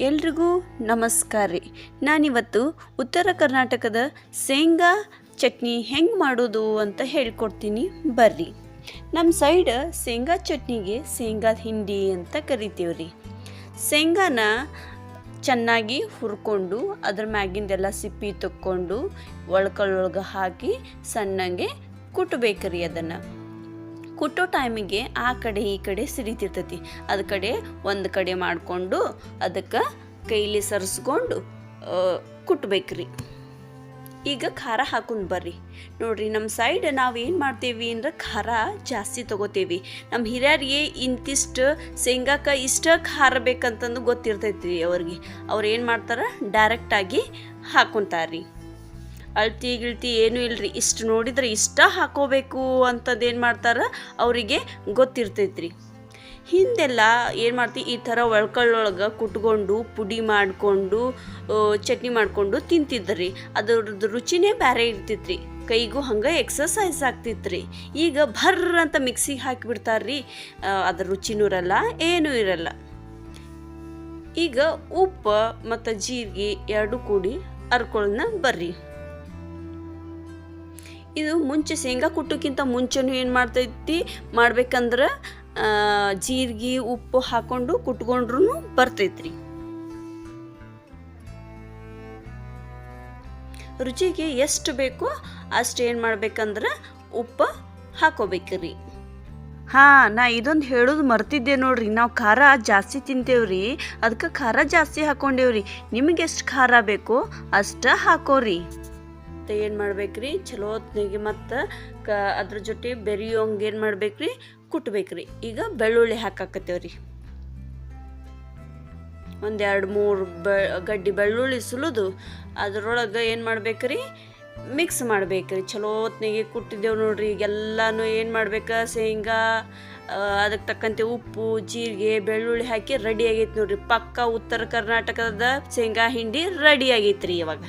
ಎಲ್ರಿಗೂ ನಮಸ್ಕಾರ ರೀ. ನಾನಿವತ್ತು ಉತ್ತರ ಕರ್ನಾಟಕದ ಶೇಂಗಾ ಚಟ್ನಿ ಹೆಂಗೆ ಮಾಡೋದು ಅಂತ ಹೇಳ್ಕೊಡ್ತೀನಿ ಬರ್ರಿ. ನಮ್ಮ ಸೈಡ್ ಶೇಂಗಾ ಚಟ್ನಿಗೆ ಶೇಂಗಾದ ಹಿಂಡಿ ಅಂತ ಕರಿತೀವಿ ರೀ ಶೇಂಗಾನ ಚೆನ್ನಾಗಿ ಹುರ್ಕೊಂಡು ಅದ್ರ ಮ್ಯಾಗಿಂದೆಲ್ಲ ಸಿಪ್ಪಿ ತಕ್ಕೊಂಡು ಒಳ್ಕಳೊಳಗೆ ಹಾಕಿ ಸಣ್ಣಗೆ ಕುಟ್ಬೇಕ್ರಿ ಅದನ್ನು. ಕುಟ್ಟೋ ಟೈಮಿಗೆ ಆ ಕಡೆ ಈ ಕಡೆ ಸಿಡಿತಿರ್ತೈತಿ. ಅದ ಕಡೆ ಒಂದು ಕಡೆ ಮಾಡಿಕೊಂಡು ಅದಕ್ಕೆ ಕೈಲಿ ಸರಿಸ್ಕೊಂಡು ಕುಟ್ಬೇಕ್ರಿ. ಈಗ ಖಾರ ಹಾಕೊಂಡು ಬರ್ರಿ. ನೋಡ್ರಿ ನಮ್ಮ ಸೈಡ್ ನಾವು ಏನು ಮಾಡ್ತೀವಿ ಅಂದ್ರೆ ಖಾರ ಜಾಸ್ತಿ ತಗೋತೇವಿ. ನಮ್ಮ ಹಿರಿಯರಿಗೆ ಇಂತಿಷ್ಟು ಶೇಂಗಾಕ ಇಷ್ಟ ಖಾರ ಬೇಕಂತಂದು ಗೊತ್ತಿರ್ತೈತಿ ಅವ್ರಿಗೆ. ಅವ್ರು ಏನು ಮಾಡ್ತಾರೆ? ಡೈರೆಕ್ಟಾಗಿ ಹಾಕೊಂತಾರ್ರಿ. ಅಳ್ತಿ ಗಿಳ್ತಿ ಏನೂ ಇಲ್ರಿ. ಇಷ್ಟು ನೋಡಿದ್ರೆ ಇಷ್ಟ ಹಾಕೋಬೇಕು ಅಂತದ್ದು ಏನು ಮಾಡ್ತಾರೆ? ಅವರಿಗೆ ಗೊತ್ತಿರ್ತೈತ್ರಿ. ಹಿಂದೆಲ್ಲ ಏನು ಮಾಡ್ತೀವಿ ಈ ಥರ ಒಳ್ಕಳ್ಳೊಳಗೆ ಕುಟ್ಕೊಂಡು, ಪುಡಿ ಮಾಡಿಕೊಂಡು ಚಟ್ನಿ ಮಾಡಿಕೊಂಡು ತಿಂತಿದ್ರಿ ಅದ್ರದ್ದು ರುಚಿನೇ ಬೇರೆ ಇರ್ತಿತ್ರಿ. ಕೈಗೂ ಹಂಗೆ ಎಕ್ಸಸೈಸ್ ಆಗ್ತಿತ್ರಿ. ಈಗ ಭರ್ರ ಅಂತ ಮಿಕ್ಸಿಗೆ ಹಾಕಿಬಿಡ್ತಾರ್ರಿ. ಅದ್ರ ರುಚಿನೂ ಇರಲ್ಲ, ಏನೂ ಇರಲ್ಲ. ಈಗ ಉಪ್ಪು ಮತ್ತು ಜೀರಿಗೆ ಎರಡು ಕೂಡಿ ಅರ್ಕೊಳ್ಳೋಣ ಬರ್ರಿ. ಇದು ಮುಂಚೆ ಶೇಂಗಾ ಕುಟ್ಟೋಕ್ಕಿಂತ ಮುಂಚೆನೂ ಏನು ಮಾಡ್ತೈತಿ? ಮಾಡ್ಬೇಕಂದ್ರೆ ಜೀರಿಗೆ, ಉಪ್ಪು ಹಾಕೊಂಡು ಕುಟ್ಕೊಂಡ್ರು ಬರ್ತೈತ್ರಿ. ರುಚಿಗೆ ಎಷ್ಟು ಬೇಕೋ ಅಷ್ಟು ಏನು ಮಾಡ್ಬೇಕಂದ್ರೆ ಉಪ್ಪು ಹಾಕೋಬೇಕ್ರಿ. ಹಾಂ, ನಾ ಇದೊಂದು ಹೇಳೋದು ಮರ್ತಿದ್ದೆ ನೋಡ್ರಿ. ನಾವು ಖಾರ ಜಾಸ್ತಿ ತಿಂತೇವ್ರಿ. ಅದಕ್ಕೆ ಖಾರ ಜಾಸ್ತಿ ಹಾಕೊಂಡೇವ್ರಿ. ನಿಮಗೆ ಎಷ್ಟು ಖಾರ ಬೇಕೋ ಅಷ್ಟ ಹಾಕೋರಿ. ಮತ್ತು ಏನು ಮಾಡ್ಬೇಕ್ರಿ? ಚಲೋ ಹೊತ್ನಾಗೆ ಮತ್ತು ಕ ಅದ್ರ ಜೊತೆ ಬೆರೆಯೋಂಗೆ ಏನು ಮಾಡ್ಬೇಕ್ರಿ? ಕುಟ್ಬೇಕ್ರಿ. ಈಗ ಬೆಳ್ಳುಳ್ಳಿ ಹಾಕಾಕತ್ತೇವ್ರಿ. ಒಂದೆರಡು ಮೂರು ಬ ಗಡ್ಡಿ ಬೆಳ್ಳುಳ್ಳಿ ಸುಲಿದು. ಅದರೊಳಗೆ ಏನು ಮಾಡ್ಬೇಕ್ರಿ? ಮಿಕ್ಸ್ ಮಾಡ್ಬೇಕ್ರಿ. ಚಲೋ ಹೊತ್ನಾಗೆ ಕುಟ್ಟಿದ್ದೇವೆ ನೋಡ್ರಿ. ಈಗೆಲ್ಲನೂ ಏನು ಮಾಡ್ಬೇಕು? ಶೇಂಗಾ ಅದಕ್ಕೆ ತಕ್ಕಂತೆ ಉಪ್ಪು, ಜೀರಿಗೆ, ಬೆಳ್ಳುಳ್ಳಿ ಹಾಕಿ ರೆಡಿ ಆಗೈತೆ ನೋಡ್ರಿ. ಪಕ್ಕ ಉತ್ತರ ಕರ್ನಾಟಕದ ಶೇಂಗಾ ಹಿಂಡಿ ರೆಡಿ ಆಗೈತ್ರಿ ಇವಾಗ.